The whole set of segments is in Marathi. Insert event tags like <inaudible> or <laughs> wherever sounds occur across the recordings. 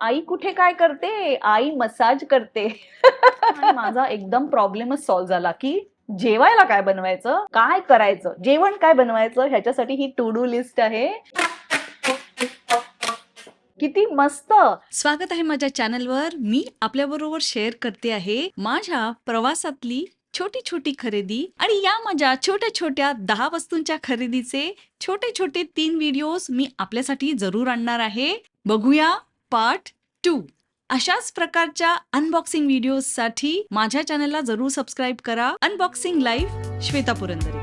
आई कुठे काय करते? आई मसाज करते. <laughs> माझा एकदम प्रॉब्लेमच सॉल्व्ह झाला की जेवायला काय बनवायचं? काय करायचं? जेवण काय बनवायचं? ह्याच्यासाठी ही टू डू लिस्ट आहे. किती मस्त! स्वागत आहे माझ्या चॅनलवर. मी आपल्याबरोबर शेअर करते आहे माझ्या प्रवासातली छोटी छोटी खरेदी आणि या माझ्या छोट्या छोट्या दहा वस्तूंच्या खरेदीचे छोटे छोटे तीन व्हिडिओज मी आपल्यासाठी जरूर आणणार आहे. बघूया पार्ट टू अशाच प्रकारच्या अनबॉक्सिंग व्हिडिओसाठी माझ्या चॅनलला जरूर सबस्क्राईब करा. Unboxing live Shweta Purandare.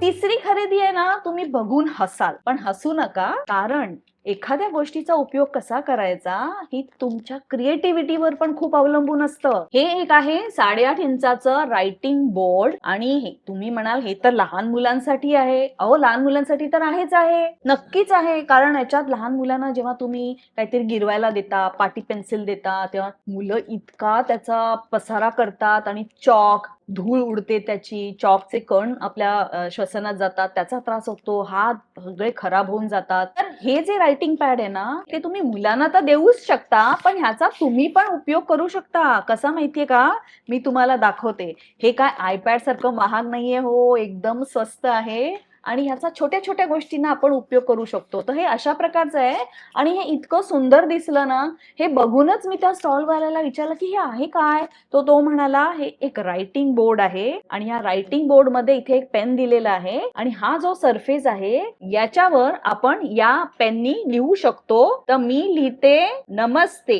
तिसरी खरेदी आहे ना तुम्ही बघून हसाल. पण हसू नका कारण एखाद्या गोष्टीचा उपयोग कसा करायचा ही तुमच्या क्रिएटिव्हिटीवर पण खूप अवलंबून असतं. हे एक आहे साडेआठ इंचाचं रायटिंग बोर्ड आणि हे तुम्ही म्हणाल हे तर लहान मुलांसाठी आहे. अहो लहान मुलांसाठी तर आहेच आहे. नक्कीच आहे. कारण याच्यात लहान मुलांना जेव्हा तुम्ही काहीतरी गिरवायला देता पाटी पेन्सिल देता तेव्हा मुलं इतका त्याचा पसारा करतात आणि चॉक धूळ उडते त्याची चॉकचे कण आपल्या श्वसनात जातात त्याचा त्रास होतो हात सगळे खराब होऊन जातात. तर हे जे रायटिंग पॅड आहे ना ते तुम्ही मुलांना तर देऊच शकता पण ह्याचा तुम्ही पण उपयोग करू शकता. कसा माहितीये का? मी तुम्हाला दाखवते. हे काय आयपॅड सारखं महाग नाहीये हो एकदम स्वस्त आहे. आणि ह्याचा छोट्या छोट्या गोष्टींना आपण उपयोग करू शकतो. तर हे अशा प्रकारचं आहे. आणि हे इतकं सुंदर दिसलं ना हे बघूनच मी त्या स्टॉलवाल्याला विचारलं की हे आहे काय? तो तो म्हणाला हे एक रायटिंग बोर्ड आहे आणि या रायटिंग बोर्डमध्ये इथे एक पेन दिलेला आहे आणि हा जो सरफेस आहे याच्यावर आपण या पेननी लिहू शकतो. तर मी लिहिते नमस्ते.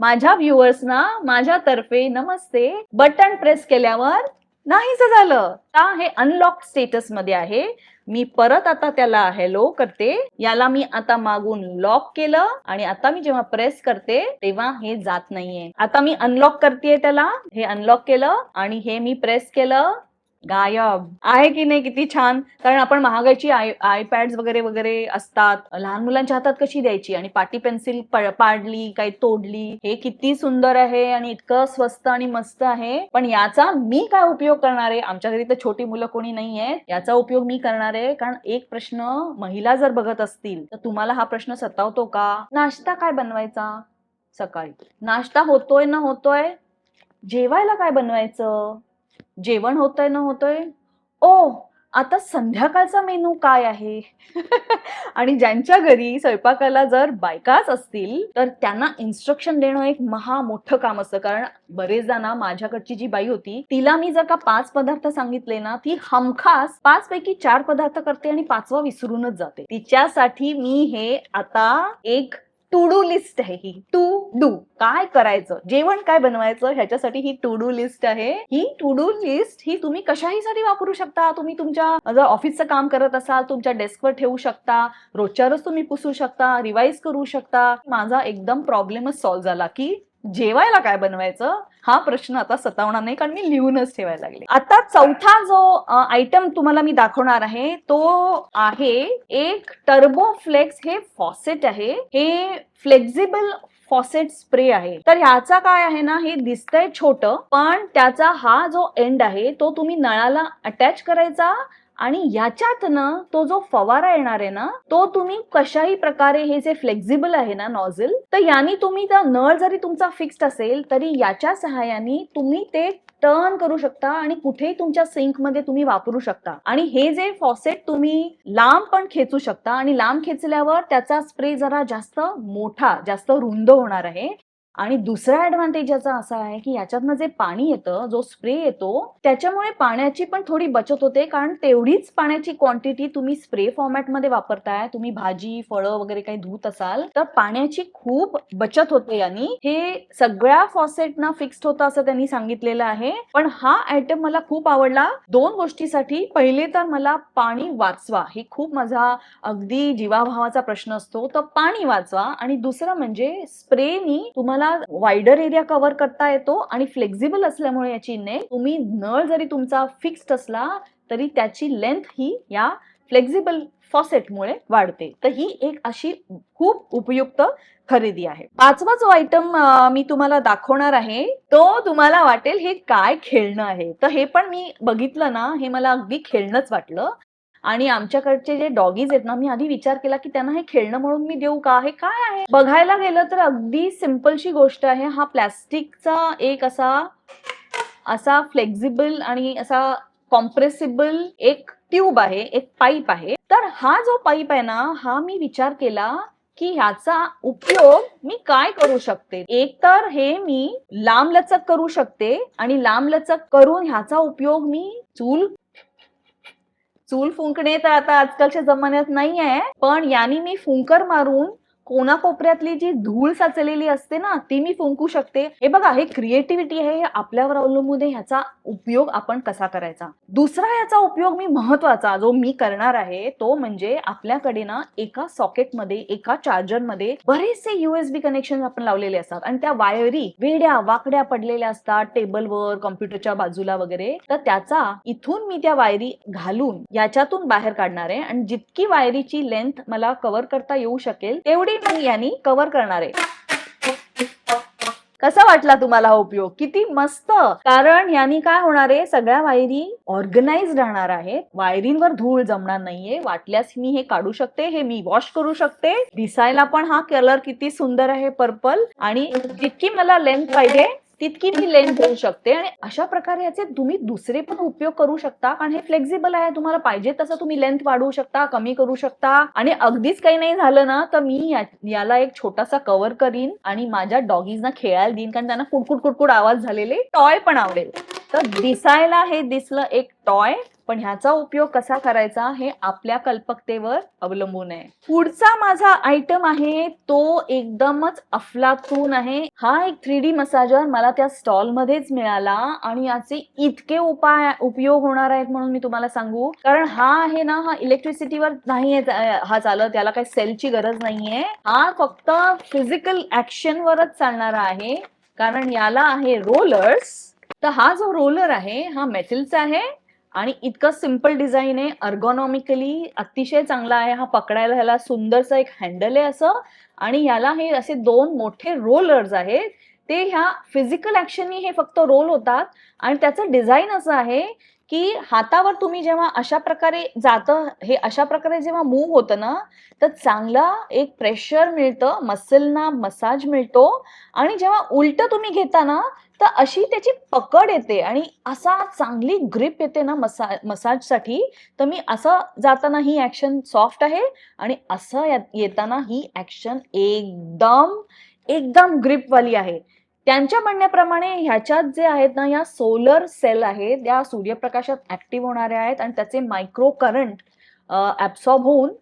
माझ्या व्ह्युअर्सना माझ्यातर्फे नमस्ते बटन प्रेस केल्यावर नाहीच झालं. आता हे अनलॉक स्टेटसमध्ये आहे. मी परत आता त्याला हॅलो करते. याला मी आता मागून लॉक केलं आणि आता मी जेव्हा प्रेस करते तेव्हा हे जात नाहीये. आता मी अनलॉक करते त्याला. हे अनलॉक केलं आणि हे मी प्रेस केलं. गायब. आहे की नाही किती छान? कारण आपण महागाईची आय आयपॅड वगैरे वगैरे असतात. लहान मुलांच्या हातात कशी द्यायची? आणि पाटी पेन्सिल पाडली काही तोडली हे किती सुंदर आहे आणि इतकं स्वस्त आणि मस्त आहे. पण याचा मी काय उपयोग करणार आहे? आमच्या घरी तर छोटी मुलं कोणी नाहीये याचा उपयोग मी करणार आहे. कारण एक प्रश्न महिला जर बघत असतील तर तुम्हाला हा प्रश्न सतावतो का? नाश्ता काय बनवायचा? सकाळी. नाश्ता होतोय ना होतोय? जेवायला काय बनवायचं? जेवण होतंय न होतंय? ओ आता संध्याकाळचा मेनू काय आहे? <laughs> आणि ज्यांच्या घरी स्वयंपाकाला जर बायकाच असतील तर त्यांना इन्स्ट्रक्शन देणं एक महा मोठं काम असतं. कारण बरेचदा ना माझ्याकडची जी बाई होती तिला मी जर का पाच पदार्थ सांगितले ना ती हमखास पाच पैकी चार पदार्थ करते आणि पाचवा विसरूनच जाते. तिच्यासाठी मी हे आता एक टू डू लिस्ट आहे ही. टू डू काय करायचं? जेवण काय बनवायचं? ह्याच्यासाठी ही टू डू लिस्ट आहे. ही टू डू लिस्ट ही तुम्ही कशाही साठी वापरू शकता? तुम्ही तुमच्या जर ऑफिसचं काम करत असाल तुमच्या डेस्कवर ठेवू शकता. रोजच्या रोज तुम्ही पुसू शकता रिवाईज करू शकता. माझा एकदम प्रॉब्लेमच सॉल्व्ह झाला की जेवायला काय बनवायचं? हा प्रश्न आता सतावणार नाही कारण मी लिहूनच ठेवायला लागले. आता चौथा जो आयटम तुम्हाला मी दाखवणार आहे तो आहे एक टर्बो फ्लेक्स हे फॉसेट आहे. हे फ्लेक्झिबल फॉसेट स्प्रे आहे. तर ह्याचा काय आहे ना हे दिसतंय छोट पण त्याचा हा जो एंड आहे तो तुम्ही नळाला अटॅच करायचा आणि याच्यात ना तो जो फवारा येणार आहे ना तो तुम्ही कशाही प्रकारे हे जे फ्लेक्झिबल आहे ना नॉझल तर यानी तुम्ही त्या नळ जरी तुमचा फिक्स्ड असेल तरी याच्या सहाय्याने तुम्ही ते टर्न करू शकता आणि कुठेही तुमच्या सिंकमध्ये तुम्ही वापरू शकता. आणि हे जे फॉसेट तुम्ही लांब पण खेचू शकता आणि लांब खेचल्यावर त्याचा स्प्रे जरा जास्त मोठा जास्त रुंद होणार आहे. आणि दुसरा ऍडव्हान्टेज याचा असा आहे की याच्यातनं जे पाणी येतं जो स्प्रे येतो त्याच्यामुळे पाण्याची पण थोडी बचत होते. कारण तेवढीच पाण्याची क्वांटिटी तुम्ही स्प्रे फॉर्मॅटमध्ये वापरताय तुम्ही भाजी फळं वगैरे काही धुत असाल तर पाण्याची खूप बचत होते यांनी. हे सगळ्या फॉसेटना फिक्स्ड होतं असं त्यांनी सांगितलेलं आहे. पण हा आयटम मला खूप आवडला. दोन गोष्टीसाठी. पहिले तर मला पाणी वाचवा. हे खूप माझा अगदी जीवाभावाचा प्रश्न असतो. तर पाणी वाचवा. आणि दुसरं म्हणजे स्प्रेनी तुम्हाला वायडर एरिया कव्हर करता येतो आणि फ्लेक्झिबल असल्यामुळे याची नेक तुम्ही नळ जरी तुमचा फिक्स्ड असला तरी त्याची लेंथ ही या फ्लेक्झिबल फॉसेटमुळे वाढते. तर ही एक अशी खूप उपयुक्त खरेदी आहे. पाचवा जो आयटम मी तुम्हाला दाखवणार आहे. तो तुम्हाला वाटेल हे काय खेळणं आहे. तर हे पण मी बघितलं ना हे मला अगदी खेळणंच वाटलं. आणि आमच्याकडचे जे डॉगीज आहेत ना मी आधी विचार केला की त्यांना हे खेळणं म्हणून मी देऊ का? हे काय आहे? बघायला गेलं तर अगदी सिम्पलशी गोष्ट आहे. हा प्लॅस्टिकचा एक असा असा फ्लेक्झिबल आणि असा कॉम्प्रेसिबल एक ट्यूब आहे एक पाईप आहे. तर हा जो पाईप आहे ना हा मी विचार केला की ह्याचा उपयोग मी काय करू शकते? एक तर हे मी लांबलचक करू शकते आणि लांबलचक करून ह्याचा उपयोग मी चूल चूल फुंकणे तर आता आजकालच्या जमान्यात नाही आहे पण याने मी फुंकर मारून कोणाकोपऱ्यातली जी धूळ साचलेली असते ना ती मी फुंकू शकते. हे बघा हे क्रिएटिव्हिटी आहे हे आपल्यावर अवलंबून आहे ह्याचा उपयोग आपण कसा करायचा? दुसरा याचा उपयोग मी महत्त्वाचा जो मी करणार आहे तो म्हणजे आपल्याकडे ना एका सॉकेटमध्ये एका चार्जरमध्ये बरेचसे युएसबी कनेक्शन आपण लावलेले असतात. आणि त्या वायरी वेड्या वाकड्या पडलेल्या असतात टेबलवर कॉम्प्युटरच्या बाजूला वगैरे. तर त्याचा इथून मी त्या वायरी घालून याच्यातून बाहेर काढणार आहे. आणि जितकी वायरीची लेंथ मला कव्हर करता येऊ शकेल तेवढी मी यांनी कव्हर करणार. आहे कसा वाटला तुम्हाला हा उपयोग? किती मस्त! कारण यांनी काय होणार? आहे सगळ्या वायरी ऑर्गनाइज राहणार आहेत. वायरींवर धूळ जमणार नाहीये. वाटल्यास मी हे काढू शकते हे मी वॉश करू शकते. दिसायला पण हा कलर किती सुंदर आहे पर्पल आणि जितकी मला लेंथ पाहिजे तितकी मी लेंथ देऊ शकते. आणि अशा प्रकारे याचे तुम्ही दुसरे पण उपयोग करू शकता. आणि हे फ्लेक्झिबल आहे. तुम्हाला पाहिजे तसं तुम्ही लेंथ वाढवू शकता कमी करू शकता. आणि अगदीच काही नाही झालं ना तर मी याला एक छोटासा कव्हर करीन आणि माझ्या डॉगीजना खेळायला देईन. कारण त्यांना कुडकुड कुडकुड आवाज झालेले. टॉय पण आवडेल. तर दिसायला हे दिसलं एक टॉय पण ह्याचा उपयोग कसा करायचा हे आपल्या कल्पकतेवर अवलंबून आहे. पुढचा माझा आयटम आहे तो एकदमच अफलातून आहे. हा एक थ्री डी मसाजर मला त्या स्टॉल मध्येच मिळाला आणि याचे इतके उपाय उपयोग होणार आहेत म्हणून मी तुम्हाला सांगू. कारण हा आहे ना हा इलेक्ट्रिसिटीवर नाही हा चालत त्याला काही सेलची गरज नाहीये. हा फक्त फिजिकल ऍक्शनवरच चालणारा आहे. कारण याला आहे रोलर्स तर हा जो रोलर आहे हा मेटलचा आहे. आणि इतकं सिंपल डिझाईन आहे. अर्गॉनॉमिकली अतिशय चांगला आहे. हा पकडायला ह्याला सुंदरचं एक हँडल आहे असं. आणि ह्याला हे असे दोन मोठे रोलर्स आहेत. ते ह्या फिजिकल ॲक्शननी हे फक्त रोल होतात. आणि त्याचं डिझाईन असं आहे की हातावर तुम्ही जेव्हा अशा प्रकारे जातं हे अशा प्रकारे जेव्हा मूव होतं ना तर चांगला एक प्रेशर मिळतं मसलना मसाज मिळतो आणि जेव्हा उलट तुम्ही घेता ना तर अशी त्याची पकड येते आणि असा चांगली ग्रिप येते ना मसा मसाजसाठी तर मी असं जाताना ही ॲक्शन सॉफ्ट आहे आणि असं येताना ही ॲक्शन एकदम एकदम ग्रिपवाली आहे. त्यांच्या म्हणण्याप्रमाणे ह्याच्यात जे आहेत ना या सोलर सेल आहेत त्या सूर्यप्रकाशात ऍक्टिव्ह होणाऱ्या आहेत आणि त्याचे मायक्रो करंट ऍब्सॉर्ब होऊन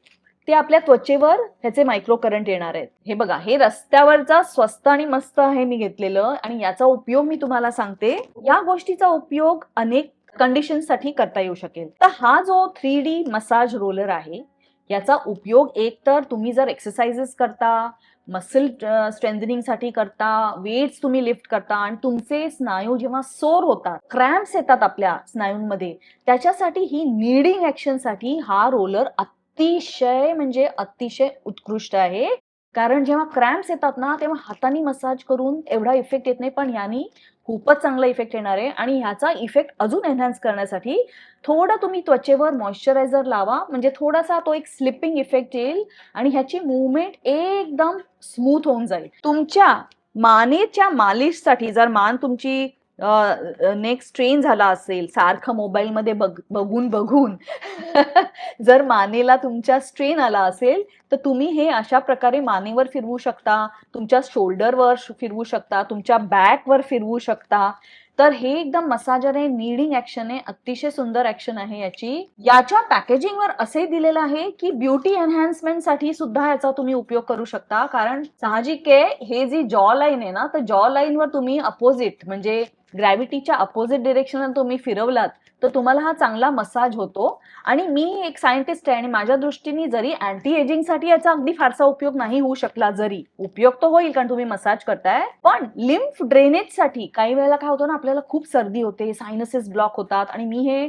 ते आपल्या त्वचेवर ह्याचे मायक्रो करंट येणार आहेत. हे बघा हे रस्त्यावरचा स्वस्त आणि मस्त आहे मी घेतलेलं आणि याचा उपयोग मी तुम्हाला सांगते. या गोष्टीचा उपयोग अनेक कंडिशनसाठी करता येऊ शकेल. तर हा जो थ्री डी मसाज रोलर आहे याचा उपयोग एक तर तुम्ही जर एक्सरसाइजेस करता मसल स्ट्रेंथनिंगसाठी करता वेट्स तुम्ही लिफ्ट करता आणि तुमचे स्नायू जेव्हा सोर होतात क्रॅम्प्स येतात आपल्या स्नायूंमध्ये त्याच्यासाठी ही नीडिंग ॲक्शनसाठी हा रोलर अतिशय म्हणजे अतिशय उत्कृष्ट आहे. कारण जेव्हा क्रॅम्प्स येतात ना तेव्हा हाताने मसाज करून एवढा इफेक्ट येत नाही पण यानी खूपच चांगला इफेक्ट येणार आहे. आणि ह्याचा इफेक्ट अजून एन्हान्स करण्यासाठी थोडं तुम्ही त्वचेवर मॉइश्चरायझर लावा. म्हणजे थोडासा तो एक स्लिपिंग इफेक्ट येईल आणि ह्याची मुवमेंट एकदम स्मूथ होऊन जाईल. तुमच्या मानेच्या मालिशसाठी जर मान तुमची नेक्स्ट स्ट्रेन झाला असेल सारखं मोबाईलमध्ये बघ बघून बघून. <laughs> जर मानेला तुमच्या स्ट्रेन आला असेल तर तुम्ही हे अशा प्रकारे मानेवर फिरवू शकता तुमच्या शोल्डरवर फिरवू शकता तुमच्या बॅकवर फिरवू शकता. तर हे एकदम मसाजर आहे नीडिंग ऍक्शन आहे अतिशय सुंदर ऍक्शन आहे याची. याच्या पॅकेजिंगवर असे दिलेलं आहे की ब्युटी एनहान्समेंटसाठी सुद्धा याचा तुम्ही उपयोग करू शकता. कारण साहजिक आहे हे जी जॉ लाईन आहे ना तर जॉ लाईनवर तुम्ही अपोजिट म्हणजे ग्रॅव्हिटीच्या अपोजिट डिरेक्शन तुम्ही फिरवलात तर तुम्हाला हा चांगला मसाज होतो. आणि मी एक सायंटिस्ट आहे आणि माझ्या दृष्टीने जरी अँटी एजिंगसाठी याचा अगदी फारसा उपयोग नाही होऊ शकला जरी उपयोग तर होईल कारण तुम्ही मसाज करताय पण लिम्फ ड्रेनेजसाठी काही वेळेला काय होतं ना आपल्याला खूप सर्दी होते सायनसेस ब्लॉक होतात आणि मी हे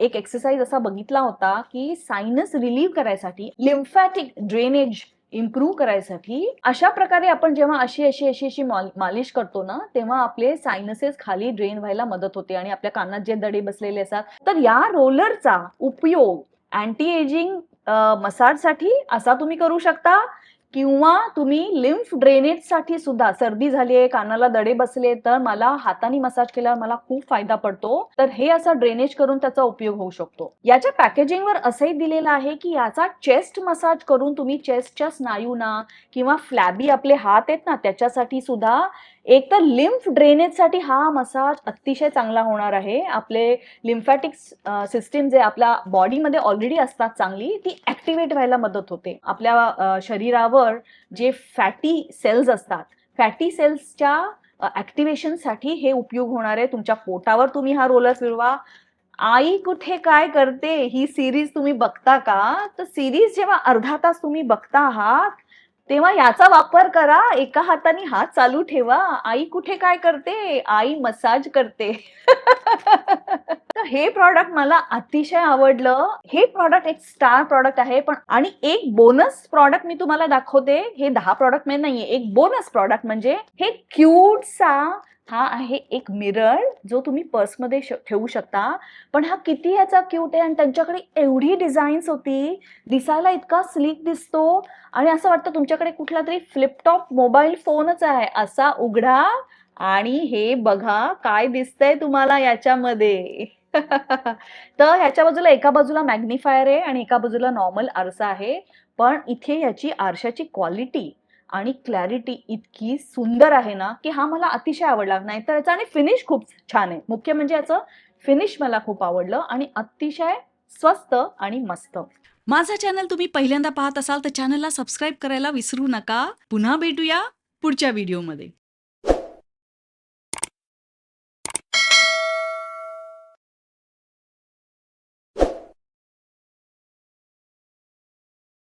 एक एक्सरसाइज असा बघितला होता की सायनस रिलीव्ह करायसाठी लिम्फॅटिक ड्रेनेज इम्प्रूव्ह करायसाठी अशा प्रकारे आपण जेव्हा अशी अशी अशी अशी मालिश करतो ना तेव्हा आपले सायनसेस खाली ड्रेन व्हायला मदत होते आणि आपल्या कानात जे दडे बसलेले असतात. तर या रोलरचा उपयोग अँटी एजिंग मसाजसाठी असा तुम्ही करू शकता. किंवा तुम्ही लिम्फ ड्रेनेजसाठी सुद्धा सर्दी झाली आहे कानाला दडे बसले तर मला हाताने मसाज केल्यावर मला खूप फायदा पडतो. तर हे असं ड्रेनेज करून त्याचा उपयोग होऊ शकतो. याच्या पॅकेजिंगवर असंही दिलेलं आहे की याचा चेस्ट मसाज करून तुम्ही चेस्टच्या स्नायूना किंवा फ्लॅबी आपले हात आहेत ना त्याच्यासाठी सुद्धा एक तर लिम्फ ड्रेनेजसाठी हा मसाज अतिशय चांगला होणार आहे. आपले लिम्फॅटिक सिस्टीम जे आपल्या बॉडीमध्ये ऑलरेडी असतात चांगली ती ॲक्टिवेट व्हायला मदत होते. आपल्या शरीरावर जे फॅटी सेल्स असतात फॅटी सेल्सच्या ॲक्टिवेशनसाठी हे उपयोग होणार आहे. तुमच्या पोटावर तुम्ही हा रोलर फिरवा. आई कुठे काय करते? ही सिरीज तुम्ही बघता का? तर सिरीज जेव्हा अर्धा तास तुम्ही बघता आहात तेव्हा याचा वापर करा एका हाताने हात चालू ठेवा. आई कुठे काय करते? आई मसाज करते. <laughs> तर हे प्रॉडक्ट मला अतिशय आवडलं. हे प्रॉडक्ट एक स्टार प्रॉडक्ट आहे पण आणि एक बोनस प्रॉडक्ट मी तुम्हाला दाखवते. हे दहा प्रॉडक्टमध्ये नाहीये. एक बोनस प्रॉडक्ट म्हणजे हे क्यूटसा हा आहे एक मिरर जो तुम्ही पर्समध्ये ठेवू शकता. पण हा किती ह्याचा क्यूट आहे आणि त्यांच्याकडे एवढी डिझाईन्स होती. दिसायला इतका स्लीक दिसतो. आणि असं वाटतं तुमच्याकडे कुठला तरी फ्लिपटॉप मोबाईल फोनच आहे. असा उघडा. आणि हे बघा काय दिसतंय तुम्हाला याच्यामध्ये. <laughs> तर ह्याच्या बाजूला एका बाजूला मॅग्निफायर आहे आणि एका बाजूला नॉर्मल आरसा आहे. पण इथे ह्याची आरशाची क्वालिटी आणि क्लॅरिटी इतकी सुंदर आहे ना की हा मला अतिशय आवडला. नाही तर याचा आणि फिनिश खूप छान आहे. मुख्य म्हणजे याचं फिनिश मला खूप आवडलं आणि अतिशय स्वस्त आणि मस्त. माझा चॅनल तुम्ही पहिल्यांदा पाहत असाल तर चॅनलला सबस्क्राईब करायला विसरू नका. पुन्हा भेटूया पुढच्या व्हिडिओमध्ये